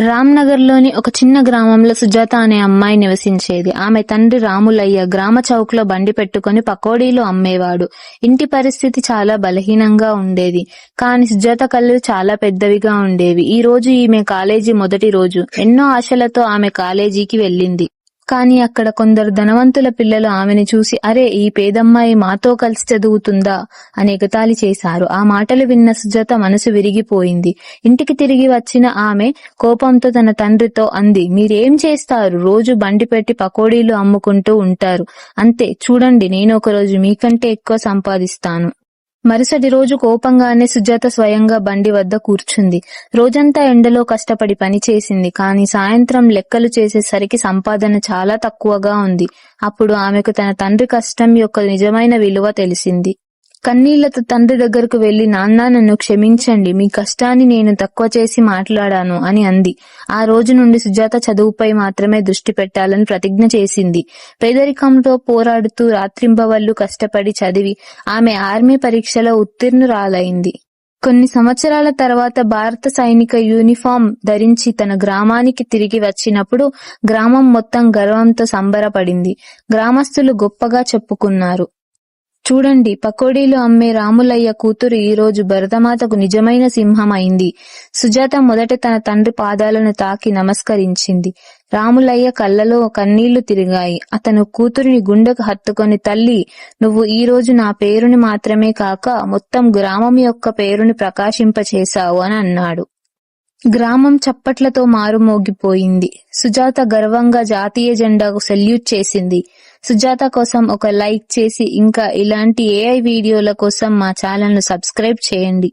రామ్నగర్లోని ఒక చిన్న గ్రామంలో సుజాత అనే అమ్మాయి నివసించేది. ఆమె తండ్రి రాములయ్య గ్రామ చౌక్లో బండి పెట్టుకుని పకోడీలు అమ్మేవాడు. ఇంటి పరిస్థితి చాలా బలహీనంగా ఉండేది. కాని సుజాత కళ్ళు చాలా పెద్దవిగా ఉండేవి. ఈ రోజు ఈమె కాలేజీ మొదటి రోజు. ఎన్నో ఆశలతో ఆమె కాలేజీకి వెళ్ళింది. కానీ అక్కడ కొందరు ధనవంతుల పిల్లలు ఆమెను చూసి అరే ఈ పేదమ్మాయి మాతో కలిసి చదువుతుందా? అని ఎగతాళి చేశారు. ఆ మాటలు విన్న సుజాత మనసు విరిగిపోయింది. ఇంటికి తిరిగి వచ్చిన ఆమె కోపంతో తన తండ్రితో అంది మీరేం చేస్తారు? రోజు బండి పెట్టి పకోడీలు అమ్ముకుంటూ ఉంటారు. అంతే చూడండి నేను ఒక రోజు మీకంటే ఎక్కువ సంపాదిస్తాను. మరుసటి రోజు కోపంగానే సుజాత స్వయంగా బండి వద్ద కూర్చుంది. రోజంతా ఎండలో కష్టపడి పని చేసింది. కానీ సాయంత్రం లెక్కలు చేసేసరికి సంపాదన చాలా తక్కువగా ఉంది. అప్పుడు ఆమెకు తన తండ్రి కష్టం యొక్క నిజమైన విలువ తెలిసింది. కన్నీళ్ళతో తండ్రి దగ్గరకు వెళ్ళి నాన్న నన్ను క్షమించండి. మీ కష్టాన్ని నేను తక్కువ చేసి మాట్లాడాను అని అంది. ఆ రోజు నుండి సుజాత చదువుపై మాత్రమే దృష్టి పెట్టాలని ప్రతిజ్ఞ చేసింది. పేదరికంతో పోరాడుతూ రాత్రింబవళ్ళు కష్టపడి చదివి ఆమె ఆర్మీ పరీక్షలో ఉత్తీర్ణురాలైంది. కొన్ని సంవత్సరాల తర్వాత భారత సైనిక యూనిఫామ్ ధరించి తన గ్రామానికి తిరిగి వచ్చినప్పుడు గ్రామం మొత్తం గర్వంతో సంబరపడింది. గ్రామస్తులు గొప్పగా చెప్పుకున్నారు. చూడండి పకోడీలు అమ్మే రాములయ్య కూతురు ఈ రోజు భరతమాతకు నిజమైన సింహం అయింది సుజాత మొదట తన తండ్రి పాదాలను తాకి నమస్కరించింది. రాములయ్య కళ్ళలో కన్నీళ్ళు తిరిగాయి. అతను కూతురిని గుండెకు హత్తుకొని తల్లి నువ్వు ఈ రోజు నా పేరుని మాత్రమే కాక మొత్తం గ్రామం యొక్క పేరుని ప్రకాశింపచేశావు అని అన్నాడు. గ్రామం చప్పట్లతో మారుమోగిపోయింది. సుజాత గర్వంగా జాతీయ జెండాకు సెల్యూట్ చేసింది. సుజాత కోసం ఒక లైక్ చేసి ఇంకా ఇలాంటి ఏఐ వీడియోల కోసం మా ఛానల్ను సబ్స్క్రైబ్ చేయండి.